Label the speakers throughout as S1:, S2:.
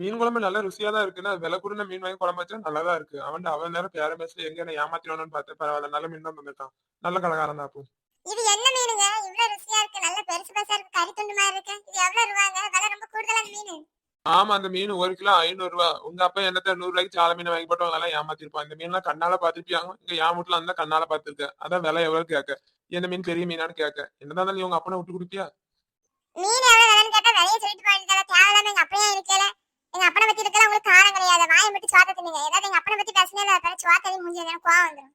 S1: மீன் குழம்பு நல்ல ருசியா தான் இருக்குன்னா விலை கூடின மீன் வாங்கி குழம்பு வச்சா நல்லா தான் இருக்கு. அவன் அவன் நேரம் பேர பேசி எங்க என்ன ஏமாத்தினு பார்த்து பரவாயில்ல நல்ல மீன் தான் தந்துட்டான். நல்ல கலகாரம் தான்
S2: இது என்ன மீனுங்க? இவ்வளவு ருசியா இருக்கு. நல்ல பெருசு பெருசா இருக்கு. கறி துண்டு மாதிரி இருக்கு. இது எவ்வளவு ரூபாங்க? விலை ரொம்ப கூடுதலான மீன்.
S1: ஆமா அந்த மீன் ஒரு கிலோ ஐநூறு ரூபா. உங்க அப்பா என்னத்த நூறு ரூபாய்க்கு சால மீன் வாங்கி போட்டு அதெல்லாம் ஏமாத்திருப்பான். இந்த மீன்லாம் கண்ணால பாத்துருப்பியாங்க இங்க என் வீட்டுல அந்த கண்ணால பாத்துருக்க அதான் விலை எவ்வளவு கேட்க. எந்த மீன் பெரிய மீனான்னு கேட்க. என்னதான் இருந்தாலும் உங்க அப்பனை விட்டு கொடுப்பியா?
S2: மீன் எவ்வளவு விலைன்னு கேட்டா விலைய சொல்லிட்டு போயிருக்கல தேவையில்லாம எங்க அப்பனையா இருக்கல எங்க அப்பனை பத்தி இருக்கல உங்களுக்கு காரம் கிடையாது. வாயை மட்டும் சோத்த தின்னுங்க. ஏதாவது எங்க அப்பனை பத்தி பேசினே அதை சோத்தடி முடிஞ்சு எனக்கு கோவம் வந்துடும்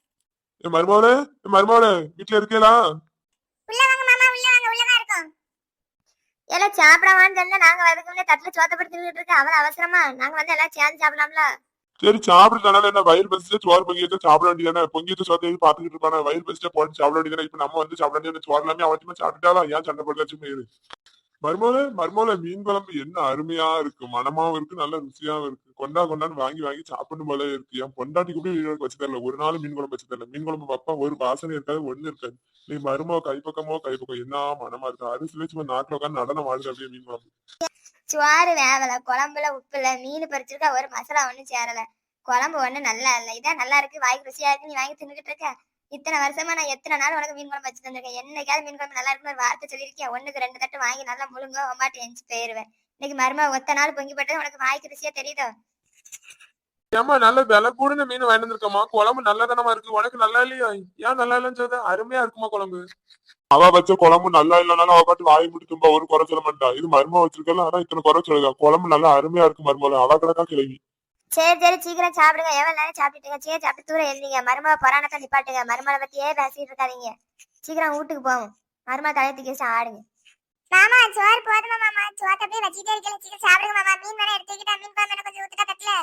S3: என் மருமவளே என் மருமவளே வீட்டுல இருக்கீங்களா?
S2: உள்ள வாங்க மாமா உள்ள வாங்க உள்ளதான் இருக்கோம்.
S4: எல்லாம் சாப்பிடவான்னு சொன்னா நாங்க அதுக்கு முன்னே தட்டுல சோத்தப்படுத்திட்டு இருக்க அவ்வளவு அவசரமா. நாங்க வந்து எல்லாம் சேர்ந்து சாப்பிடலாம்ல.
S3: சரி சாப்பிடுறதுனால என்ன வயிறு பசிச்சு சோறு பொங்கி வச்சு சாப்பிட வேண்டியதானே பொங்கி வச்சு சோத்தை பாத்துக்கிட்டு இருப்பானே? வயிறு பசிச்சா போட்டு சாப்பிட வேண்டியதானே இப்ப நம்ம வந்து சாப்பிட வேண்டியது சோறு எல்லாமே அவசியமா சாப்பிட்டாலும் ஏன் சண்டை சும்மா இரு. மர்மோல மர்மோல மீன் குழம்பு என்ன அருமையா இருக்கு. மனமாவும் இருக்கு நல்ல ருசியாவும் இருக்கு. கொண்டா கொண்டான்னு வாங்கி வாங்கி சாப்பிடும் போல இருக்கு. என் பொண்டாட்டி கூட வீடு வச்சு தரல. ஒரு நாள் மீன் குழம்பு வச்சு தரல. மீன் குழம்பு வைப்பா ஒரு வாசனை இருக்காது ஒண்ணு இருக்காது. நீ மருமோ கைப்பக்கமோ கைப்பக்கம் என்ன மனமா இருக்கு. அரிசியில சும்மா நாட்டுல உட்காந்து நடனம் ஆடுது அப்படியே மீன் குழம்பு.
S4: சுவாறு வேவல குழம்புல உப்பு இல்ல மீன் பறிச்சிருக்கா ஒரு மசாலா ஒண்ணும் சேரல. குழம்பு ஒண்ணு நல்லா இல்ல. இதான் நல்லா இருக்கு வாய்க்கு ருசியா இருக்கு நீ வாங்கி தின்னுகிட்டு இருக்க. இத்தனை வருஷமா நான் எத்தனை நாள் உனக்கு மீன் குழம்பு வச்சு தந்திருக்கேன் என்னைக்காவது மீன் குழம்பு நல்லா இருக்குன்னு ஒரு வார்த்தை சொல்லியிருக்கேன் ஒண்ணுக்கு ரெண்டு தட்டு வாங்கி நல்லா முழுங்க ஒம்பாட்டி எஞ்சி போயிருவேன். இன்னைக்கு மருமக ஒத்த நாள் பொங்கி போட்டது உனக்கு வாய்க்கு ருசியா தெரியுதோ?
S1: ஏமா நல்ல விலை கூடின மீன் வாங்கி வந்திருக்கமா குழம்பு நல்லதனமா இருக்கு. உனக்கு நல்லா இல்லையா? ஏன் நல்லா இல்லைன்னு சொல்ற அருமையா இருக்குமா குழம்பு?
S3: அவ வச்ச குழம்பு நல்லா இல்லைனாலும் அவ பாட்டு வாய் முடி தும்பா ஒரு குறை சொல்ல மாட்டா. இது மருமக வச்சிருக்கல ஆனா இத்தனை குறை சொல்லுதா? குழம்பு நல்லா அருமையா இருக்கு மருமல அவ கிடக்கா கிளவி.
S4: சரி சரி சீக்கிரம் சாப்பிடுங்க. எவ்வளவு நேரம் சாப்பிட்டுட்டீங்க சரி சாப்பிட்டு தூரம் எழுந்தீங்க. மருமக பொறானத்தை நிப்பாட்டுங்க. மருமலை பத்தியே பேசிட்டு இருக்காதீங்க? சீக்கிரம் வீட்டுக்கு போவோம் மருமலை தலையை தூக்கி ஆடுங்க.
S2: மாமா சோறு போதுமா மாமா? சோத்த அப்படியே வச்சுட்டே இருக்கல சீக்கிரம் சாப்பிடுங்க மாமா. மீன் வேணா எடுத்துக்கிட்டா மீன் குழம்பு கொஞ்சம் ஊத்துட்டா தட்டுல?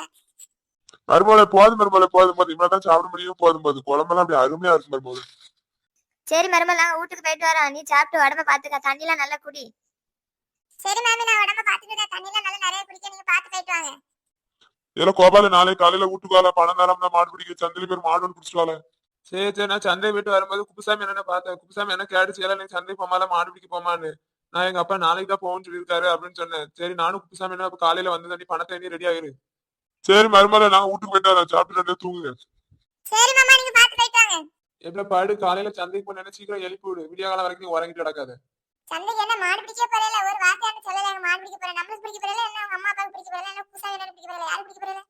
S3: மருமலை போதும் மருமலை போதும் போது இவ்வளவுதான் சாப்பிட முடியும் போதும் போது குழம்பெல்லாம் அப்படி அருமையா இருக்கு மருமலை
S4: சரி மருமலை நாங்க வீட்டுக்கு போயிட்டு வரோம். நீ சாப்பிட்டு உடம்ப பாத்துக்க தண்ணிலாம் நல்லா குடி.
S2: சரி மாமி நான் உடம்ப பாத்துட்டு தண்ணிலாம் நல்லா நிறைய குடிக்க. நீங்க பாத்து போயிட்டு வாங்க.
S3: இதெல்லாம் கோபால நாளை காலையில வீட்டுக்கால பணம் நேரம்னா மாடு பிடிக்க. சந்தையில பேர் மாடு ஒன்று பிடிச்சிட்டு
S1: சரி சரி நான் சந்தை போயிட்டு வரும்போது குப்புசாமி என்ன பார்த்தேன்? குப்புசாமி என்ன எல்லாம் நீ சந்தை போமால மாடு பிடிக்க போமான்னு. நான் எங்க அப்பா நாளைக்கு தான் போகணும்னு சொல்லியிருக்காரு அப்படின்னு சொன்னேன். சரி நானும் குப்புசாமி என்ன இப்ப காலையில வந்து தண்ணி பணத்தை எண்ணி ரெடி ஆயிரு.
S3: சரி மருமலை நாங்க வீட்டுக்கு போயிட்டு வரோம் சாப்பிட்டு ரெண்டு தூங்குங்க.
S2: சரி மாமா நீங்க பாத்து போயிட்டு வாங்க.
S1: எப்படி பாடு? காலையில சந்தைக்கு போன சீக்கிரம் எழுப்பி விடு. விடிய காலம் வரைக்கும் நீ உறங்கிட்டு கிடக்காது.
S2: சந்தைக்கு என்ன மாடு பிடிக்க போறல ஒரு வார்த்தையாண்டு சொல்லல மாடு பிடிக்க போறேன் நம்மளுக்கு பிடிக்க போறல என்ன அவங்க அம்மா அப்பாவுக்கு பிடிக்க போறல என்ன புதுசா என்ன பிடிக்க போறல யாரு பிடிக்க போறல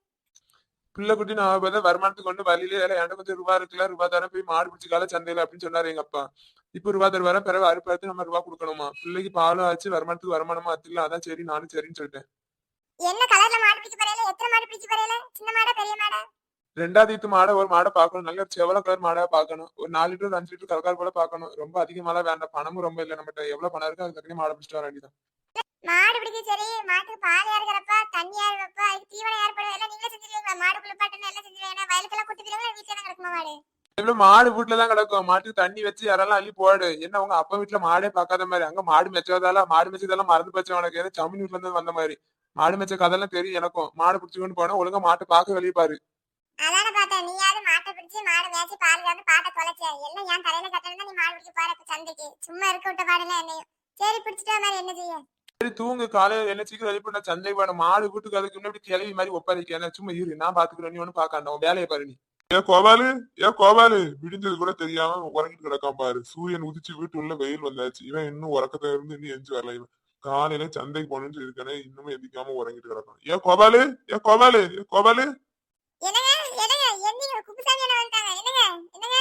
S1: பிள்ளை குட்டி நான் பார்த்தா வருமானத்துக்கு கொண்டு வழியிலே எல்லாம் என்கிட்ட கொஞ்சம் ரூபா இருக்குல்ல ரூபா தரேன் போய் மாடு பிடிச்சி கால சந்தையில அப்படின்னு சொன்னாரு எங்க அப்பா. இப்ப ரூபா தருவார பிறகு அறுப்பாத்து நம்ம ரூபா கொடுக்கணுமா? பிள்ளைக்கு பாலும் ஆச்சு வருமானத்துக்கு வருமானமா அத்துல அதான் சரி நானும் சரின்னு சொல்லிட்டேன்.
S2: என்ன கலர்ல மாடு பிடிக்க போறல எத்தனை மாடு பிடிக்க போறல சின்ன மாடா பெரிய மாடா?
S1: ரெண்டாவது ஈத்து மாடை ஒரு மாடை பார்க்கணும். நல்ல செவல கலர் மாடா பார்க்கணும். ஒரு நாலு லிட்டர் அஞ்சு லிட்டர் கலக்கார் போல பார்க்கணும். ரொம்ப அதிகமாலாம் வேண்டாம். பணமும் ரொம்ப இல்லை. நம்மகிட்ட எவ்வளவு பணம் இருக்கு அதுக்கு மாடை பிடிச்சிட்டு வர வேண்டியதான்
S2: மாடு பிடிக்க சரி மாட்டுக்கு பால் யாருக்கிறப்ப தண்ணி வைப்பா அதுக்கு தீவனம் போடுவா எல்லாம் நீங்களே செஞ்சிருவீங்களா மாடு குளிப்பாட்டுன்னு எல்லாம் செஞ்சிருவீங்க வயலுக்கெல்லாம் கூட்டு போயிருவீங்களா வீட்டுல தான் கிடக்குமா மாடு?
S1: எவ்வளவு மாடு வீட்டுல தான் கிடக்கும். மாட்டுக்கு தண்ணி வச்சு யாரெல்லாம் அள்ளி போடு. என்ன உங்க அப்பா வீட்டுல மாடே பார்க்காத மாதிரி. அங்க மாடு மெச்சதால மாடு மெச்சதெல்லாம் மறந்து போச்சு உனக்கு. ஏதோ சம்மி வீட்டுல இருந்து வந்த மாதிரி. மாடு மெச்ச கதெல்லாம் தெரியும் எனக்கும். மாடு பிடிச்சு கொண்டு போனா ஒழுங்கா மாட்டை பார்க்க வெளியே பாரு.
S2: அதானே பார்த்தேன் நீயாவது மாட்டை பிடிச்சு மாடு மேய்ச்சி பால் கறந்து பாட்டை தொலைச்ச எல்லாம் என் தலையில கட்டணும் நீ மாடு பிடிக்க போற இப்ப சந்தைக்கு? சும்மா இருக்க விட்ட பாடுல என்னையும். சரி பிடிச்சிட்டு மாதிரி என்ன செய்ய?
S1: சரி தூங்கு. காலையில என்ன சீக்கிரம் எழுப்பி நான் சந்தை வேணும் மாடு வீட்டுக்கு அதுக்கு முன்னாடி கிளவி மாதிரி ஒப்பாதிக்க என்ன சும்மா இரு. நான் பாத்துக்கிறேன். நீ ஒன்னும் பாக்காண்ட உன் வேலையை பாரு நீ.
S3: ஏன் கோபாலு. ஏன் கோபாலு. விடிஞ்சது கூட தெரியாம உறங்கிட்டு கிடக்கான் பாரு. சூரியன் உதிச்சு வீட்டு உள்ள வெயில் வந்தாச்சு. இவன் இன்னும் உறக்கத்துல இருந்து இன்னும் எஞ்சி வரல இவன். காலையில சந்தைக்கு போகணும்னு சொல்லிருக்கானே இன்னும் எந்திக்காம உறங்கிட்டு கிடக்கான். ஏன் கோபாலு. ஏன் கோபாலு. ஏன் கோபாலு.
S2: என்னங்க குப்புசாமி என்ன வந்துட்டாங்க என்னங்க என்னங்க?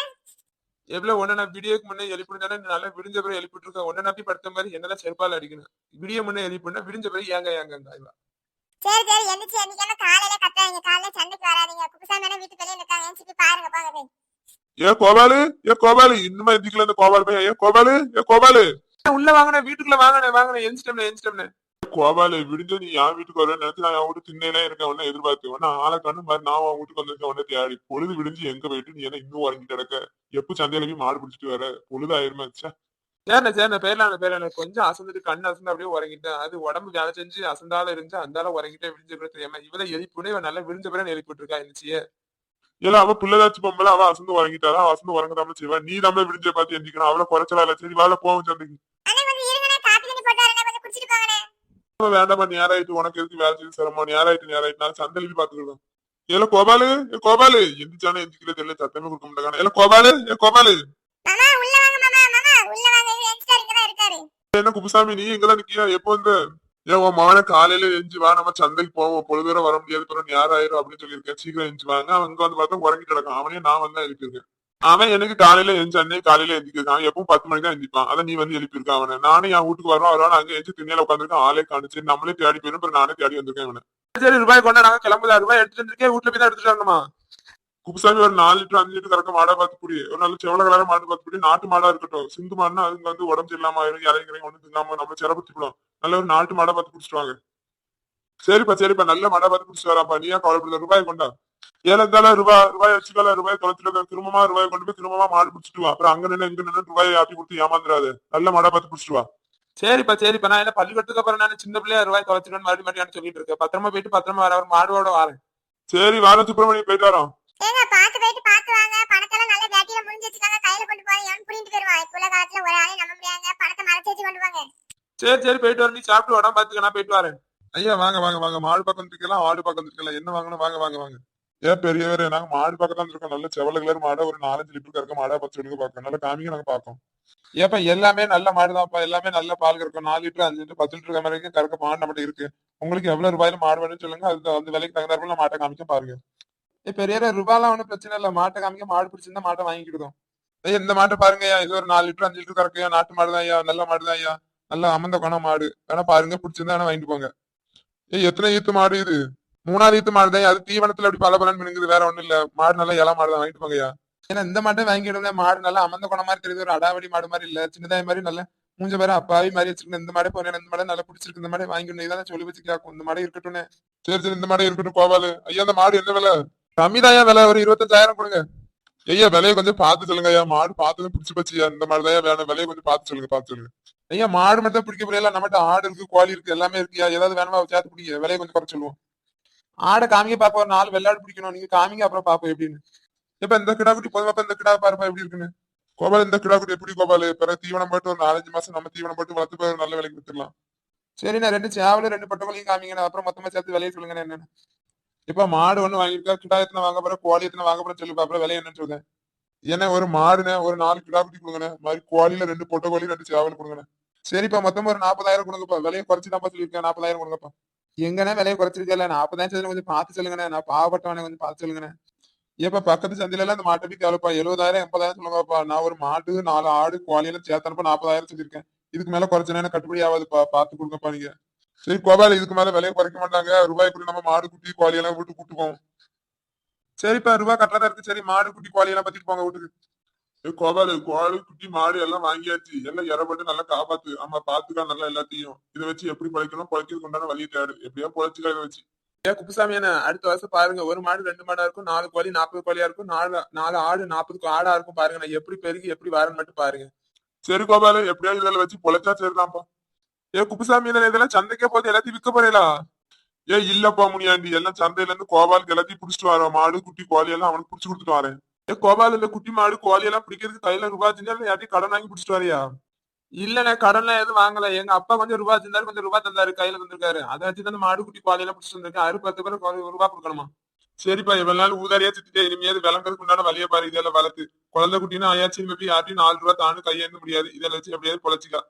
S1: எவ்வளவு ஒன்னு நான் விடியோக்கு முன்னே எழுப்பிடுதானே நல்லா விடிஞ்ச பிறகு எழுப்பிட்டு இருக்கேன் ஒன்ன நம்பி படுத்த மாதிரி என்னதான் செருப்பால அடிக்கணும். விடிய முன்னே எழுப்பினா விடிஞ்ச பிறகு ஏங்க ஏங்க இவன்
S2: சரி சரி எந்திரிச்சு என்னைக்கு என்ன காலையில கத்தாதீங்க காலையில சந்தைக்கு வராதீங்க. குப்புசாமி என்ன வீட்டு வெளியே நிக்காங்க போய் பாருங்க போங்க போய்.
S3: ஏன் கோபாலு ஏன் கோபாலு இன்னுமா எந்திக்கல இந்த கோபாலு பையன். ஏன் கோபாலு ஏன் கோபாலு.
S1: உள்ள வாங்கினேன் வீட்டுக்குள்ள வாங்கினேன் வாங்கினேன் எந்திரிச்சிட்டேன் எந்திரிச்சிட்டேன்
S3: கோபாலு விடிஞ்ச நீ என் வீட்டுக்கு வர நினைச்சு நான் என் வீட்டு திண்ணையில இருக்கேன் உன்ன எதிர்பார்த்து உன்ன ஆளை கண்ணு மாதிரி நான் உன் வீட்டுக்கு வந்திருக்கேன் உன்ன தேடி. பொழுது விடிஞ்சு எங்க போயிட்டு நீ என்ன இன்னும் உறங்கிட்டு கிடக்க? எப்ப சந்தையில போய் மாடு பிடிச்சிட்டு வர? பொழுது ஆயிருமா ச்சே.
S1: சரிண்ணே சரிண்ணே பேர்லாம் பேர்ல கொஞ்சம் அசந்துட்டு கண்ணு அசந்து அப்படியே உறங்கிட்டேன். அது உடம்பு வேலை செஞ்சு அசந்தால இருந்து அந்தால உறங்கிட்டே பிறகு தெரியாம இவளை எழுப்பினே இவன் நல்லா விடிஞ்ச பிறகு எழுப்பிட்டு இருக்கா என்னச்சியே
S3: இல்ல அவ பிள்ளைதாச்சு பொம்பளை அவ அசந்து உறங்கிட்டாரா அசந்து உறங்கதாம செய்வா. நீ தான் விடிஞ்ச பார்த்து எந்திக்கணும் அவளை குறைச்சலா இல்ல. சரி வாழ போவோம் சந்தைக்கு
S2: அண்ணே கொஞ்சம் இருங்கண்ணே காப்பி தண்ணி போட்டு வரேன் கொஞ்சம் குடிச்சிட்டு போங்கண்ணே
S3: இப்ப வேண்டாமா நேரம் ஆயிட்டு உனக்கு எதுக்கு வேலை செய்து சிரமம்? நேரம் ஆயிட்டு நேரம் ஆயிட்டு நான் சந்தையில் பாத்துக்கிடுவேன் ஏல கோபாலு ஏ கோபாலு எந்திரிச்சானே எந்திரிக்கல தெரியல சத்தமே கொடுக்க மாட்டாங்க ஏல கோபாலு ஏ கோபாலு. என்ன குப்புசாமி நீ எங்கதான் நிக்கியா? எப்போ வந்த? ஏன் உன் மகனை காலையில எஞ்சி வா நம்ம சந்தைக்கு போவோம். பொழுதுவரை வர முடியாது பிறகு நேரம் ஆயிரும் அப்படின்னு சொல்லியிருக்கேன். சீக்கிரம் எஞ்சி வாங்க. அவன் இங்க வந்து பார்த்தா உறங்கி கிடக்கும் அவனே நான் வந்து எழுப்பியிருக்கேன். அவன் எனக்கு காலையில அன்னை காலையில எந்திரிக்கான் அவன் எப்பவும் பத்து மணிக்கு தான் எந்திரிப்பான். அதை நீ வந்து எழுப்பியிருக்கான் அவனை. நானும் என் வீட்டுக்கு வரோம் அவரோட அங்க எஞ்சி திண்ணையில உட்காந்துருக்கேன் ஆளே காணிச்சு. நம்மளே தேடி போயிடும். அப்புறம் நானே தேடி வந்திருக்கேன் அவனை
S1: சரி ரூபாய் கொண்டா நாங்க கிளம்புதா? ரூபாய் எடுத்துட்டு இருக்கேன் வீட்டுல போய் தான் எடுத்துட்டு வரணுமா?
S3: குப்புசாமி ஒரு நாலு லிட்டர் அஞ்சு லிட்டர் கறக்க மாடா பார்த்து புடி. ஒரு நல்ல செவல கலர மாடு பார்த்து புடி. நாட்டு மாடா இருக்கட்டும். சிந்து மாடுனா அதுங்க வந்து உடம்பு இல்லாம ஆயிரும். இறங்கிறீங்க ஒண்ணு தின்னாம நம்ம சிறப்பு விடும் நல்ல ஒரு நாட்டு மாடா பார்த்து குடிச்சிட்டு வாங்க. சரிப்பா சரிப்பா. நல்ல மாடா பார்த்து குடிச்சிட்டு வராப்பா. நீயா கவலைப்படுத. ரூபாய் கொண்டா. ஏழந்தால ரூபாய் ரூபாய் வச்சுக்கல ரூபாய் தொலைச்சிட்டு திரும்பமா ரூபாய் கொண்டு போய் திரும்பமா மாடு பிடிச்சிட்டு வா. அப்புறம் அங்க நின்று இங்க நின்று ரூபாய் ஆட்டி கொடுத்து ஏமாந்துடாது நல்ல மாடா பார்த்து குடிச்சிட்டு வா.
S1: சரிப்பா சரிப்பா. நான் என்ன பள்ளிக்கூடத்துக்கு அப்புறம் நான் சின்ன பிள்ளையா ரூபாய் தொலைச்சிட்டு மறுபடியும் மறுபடியும் சொல்லிட்டு இருக்கேன் பத்திரமா போயிட்டு பத்திரமா வர மாடுவோட வரேன்.
S3: சரி வாரம் சுப்பிரமணியம் போயிட்டு வரோம்.
S2: ஏங்க பாத்து போயிட்டு பாத்து வாங்க. பணத்தெல்லாம் நல்ல வேட்டியில முடிஞ்சு வச்சுக்காங்க. கையில கொண்டு போய் எவன் புடிங்கிட்டு போயிருவான் இப்ப உள்ள காலத்துல ஒரு ஆளையும் நம்ப முடியாங்க பணத்தை மறைச்சு வச்சு கொண்டு வாங்க
S1: சரி சரி போயிட்டு வரேன் நீ சாப்பிட்டு உடம்பு பாத்துக்க நான் போயிட்டு வரேன்.
S3: ஐயா வாங்க வாங்க வாங்க. மாடு பக்கம் இருக்கலாம் ஆடு பக்கம் இருக்கலாம் என்ன வாங்கணும்? வாங்க வாங்க வாங்க. ஏன் பெரியவரே நாங்க மாடு பக்கம் தான் இருக்கோம் நல்ல செவல கலர் மாடை ஒரு நாலஞ்சு லிட்டர் கறக்க மாடா பத்து லிட்டர் பார்க்கணும். நல்ல காமிங்க நாங்க பார்க்கோம்
S1: ஏப்பா எல்லாமே நல்ல மாடுதான்ப்பா எல்லாமே நல்ல பால் கறக்கும். நாலு லிட்டர் அஞ்சு லிட்டர் பத்து லிட்டர் வரைக்கும் கறக்க மாடு நம்மகிட்ட இருக்கு. உங்களுக்கு எவ்வளவு ரூபாயில மாடு வேணும்னு சொல்லுங்க. அது அந்த விலைக்கு தகுந்தாப்புல மாட்டை காமிக்க பாருங்க. ஏ பெரிய ரூபாலாம் ஒன்றும் பிரச்சனை இல்லை. மாட்டை காமிக்க மாடு பிடிச்சிருந்தா மாட்டை வாங்கிக்கிடுதோம் ஏய் இந்த மாட்டை பாருங்க ஐயா. இது ஒரு நாலு லிட்டர் அஞ்சு லிட்டர் கறக்கையா நாட்டு மாடு தான் ஐயா. நல்ல மாடு தான் ஐயா. நல்ல அமர்ந்த குணம் மாடு. வேணா பாருங்க. பிடிச்சிருந்தா வேணா வாங்கிட்டு போங்க. ஏய் எத்தனை ஈத்து மாடு இது? மூணாவது ஈத்து மாடு தான் அது தீவனத்துல அப்படி பல பலன் மினுங்குது. வேற ஒண்ணும் இல்ல. மாடு நல்லா இலை மாடு தான் வாங்கிட்டு போங்கய்யா. ஏன்னா இந்த மாட்டை வாங்கிடுங்க மாடு நல்லா அமர்ந்த குணம் மாதிரி தெரியுது. ஒரு அடாவடி மாடு மாதிரி இல்ல. சின்னதாய் மாதிரி நல்ல மூஞ்ச பேர அப்பாவி மாதிரி வச்சிருக்கேன். இந்த மாடே போறேன் இந்த மாடை நல்லா பிடிச்சிருக்கு. இந்த மாடே வாங்கிடணும் இதான் சொல்லி வச்சு கேட்கும். இந்த மாடே இருக்கட்டும் சரி சரி. இந்த மாடே இருக்கட்டும். கோபாலு ஐயா அந்த மாடு என்ன விலை? கம்மிதாயா விலை. ஒரு இருபத்தஞ்சாயிரம் கொடுங்க. ஐயா விலையை கொஞ்சம் பார்த்து சொல்லுங்க ஐயா மாடு பார்த்து பிடிச்சி போச்சுயா இந்த மாடு தான் வேணும். விலையை கொஞ்சம் பார்த்து சொல்லுங்க பார்த்து சொல்லுங்க. ஐயா மாடு மட்டும் பிடிக்க முடியல. நம்மகிட்ட ஆடு இருக்கு கோழி இருக்கு எல்லாமே இருக்கு ஏதாவது வேணுமா? சேர்த்து பிடிங்க விலையை கொஞ்சம் குறைச்சு சொல்லுவோம். ஆடை காமிங்க பாப்போம் ஒரு நாலு வெள்ளாடு பிடிக்கணும். நீங்க காமிங்க அப்புறம் பாப்போம் எப்படின்னு இப்ப இந்த கிடா குட்டி பொதுவா இந்த கிடா பாருப்பா எப்படி இருக்குன்னு. கோபால் இந்த கிடா குட்டி எப்படி கோபால்? பிறகு தீவனம் போட்டு ஒரு நாலஞ்சு மாசம் நம்ம தீவனம் போட்டு வளர்த்து போய் நல்ல விலைக்கு வித்துடலாம். சரிண்ணா ரெண்டு சேவலும் ரெண்டு பட்டங்களையும் காமிங்கண்ணா. அப்புறம் மொத்தமா சேர்த்து விலையை சொல்லுங்க என்னன்னு. இப்ப மாடு ஒண்ணு வாங்கியிருக்கா? கிடா எத்தனை வாங்க போற? கோழி எத்தனை வாங்க போற சொல்லி பாப்பா விலை என்னன்னு சொல்லுங்க. ஏன்னா ஒரு மாடுனே ஒரு நாலு கிடா குட்டி கொடுங்கண்ணே மாதிரி கோழில ரெண்டு பொட்டை கோழி ரெண்டு சேவல் கொடுங்கண்ணே. சரிப்பா மொத்தம் ஒரு நாற்பதாயிரம் கொடுங்கப்பா. விலையை குறைச்சு தான் சொல்லியிருக்கேன். நாற்பதாயிரம் கொடுங்கப்பா. எங்கண்ணே விலையை குறைச்சிருக்கல நான் அப்பதான் சொல்லுங்க கொஞ்சம் பார்த்து சொல்லுங்கண்ணே. நான் பாவப்பட்டவனே கொஞ்சம் பார்த்து சொல்லுங்கண்ணே. ஏப்பா பக்கத்து சந்தையில எல்லாம் அந்த மாட்டை போய் கேளுப்பா. எழுபதாயிரம் எண்பதாயிரம் சொல்லுங்கப்பா. நான் ஒரு மாட்டு நாலு ஆடு கோழி எல்லாம் சேர்த்தனப்ப. நாற்பதாயிரம் சொல்லியிருக்கேன். இதுக்கு மேல குறைச்சனா கட்டுப்படி ஆகாதுப்பா. பார்த்து கொடுங்கப்பா நீங்க. சரி கோபால் இதுக்கு மேல விலையை குறைக்க மாட்டாங்க. ரூபாய் நம்ம மாடு குட்டி கோழி எல்லாம் வீட்டு சரிப்பா ரூபாய் கட்டுறதா இருக்கு சரி மாடு குட்டி கோழி எல்லாம் பத்திட்டு போங்க வீட்டுக்கு. கோபாலு கோழி குட்டி மாடு எல்லாம் வாங்கியாச்சு. எல்லாம் இறப்பட்டு நல்லா காப்பாத்து. ஆமா பாத்துக்கா நல்லா எல்லாத்தையும். இதை வச்சு எப்படி பழைக்கணும்? பழைக்கிறதுக்கு உண்டான வழியை தேடு. எப்படியா பழைச்சுக்கா இதை வச்சு. ஏன் குப்புசாமி என்ன அடுத்த வருஷம் பாருங்க. ஒரு மாடு ரெண்டு மாடா இருக்கும். நாலு கோழி நாற்பது கோழியா இருக்கும். நாலு நாலு ஆடு நாற்பது ஆடா இருக்கும் பாருங்க. நான் எப்படி பெருகி எப்படி வரேன்னு மட்டும் பாருங்க. சரி கோபாலு எப்படியாவது இதுல வச்சு பொழைச்சா சரிதான்ப்பா ஏ குப்புசாமி இதுல இதெல்லாம் சந்தைக்கே போது எல்லாத்தையும் விற்க போறீங்களா? ஏ இல்லப்பா முனியாண்டி. எல்லாம் சந்தையில இருந்து கோபாலுக்கு எல்லாத்தையும் புடிச்சிட்டு வரோம். மாடு குட்டி கோழி எல்லாம் அவனுக்கு புடிச்சு கொடுத்துட்டு வரேன். கோபால இந்த குட்டி மாடு கோழி எல்லாம் பிடிக்கிறதுக்கு கையில ரூபா செஞ்சா யார்ட்டையும் கடன் வாங்கி பிடிச்சிட்டு வரையா? இல்லண்ணே கடன்லாம் எதுவும் வாங்கல. எங்க அப்பா கொஞ்சம் ரூபா தந்தாரு கொஞ்சம் ரூபா தந்தாரு கையில தந்திருக்காரு. அதை வச்சு தான் மாடு குட்டி கோழி எல்லாம் பிடிச்சிட்டு வந்திருக்கேன். அறு பத்து பேர் ஒரு ரூபா கொடுக்கணுமா? சரிப்பா இவ்வளவு நாள் ஊதாரியா சுத்திட்டே இனிமேல் விளங்குறதுக்கு உண்டான வழிய பாரு இதெல்லாம் வளர்த்து. குழந்தை குட்டினா ஆயாச்சு எப்படி யார்ட்டையும் நாலு ரூபா தாண்டு கையேந்த முடியாது. இதெல்லாம் வச்சு எப்படியாவது பொழைச்சிக்கலாம்.